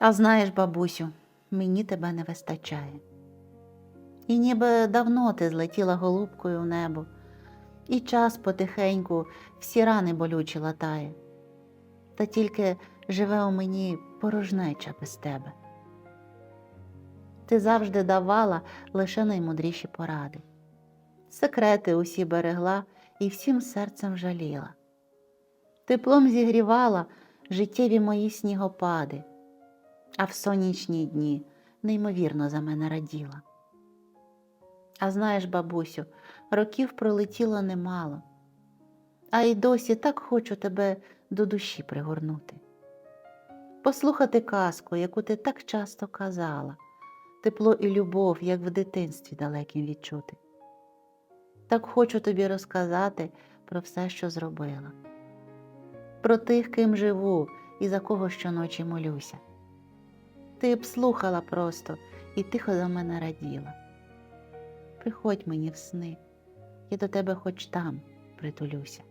А знаєш, бабусю, мені тебе не вистачає. І ніби давно ти злетіла голубкою в небо, і час потихеньку всі рани болючі латає. Та тільки живе у мені порожнеча без тебе. Ти завжди давала лише наймудріші поради. Секрети усі берегла і всім серцем жаліла. Теплом зігрівала життєві мої снігопади, а в сонячні дні неймовірно за мене раділа. А знаєш, бабусю, років пролетіло немало, а й досі так хочу тебе до душі пригорнути. Послухати казку, яку ти так часто казала, тепло і любов, як в дитинстві далекім відчути. Так хочу тобі розказати про все, що зробила, про тих, ким живу і за кого щоночі молюся. Ти б слухала просто і тихо до мене раділа. Приходь мені в сни, я до тебе хоч там притулюся.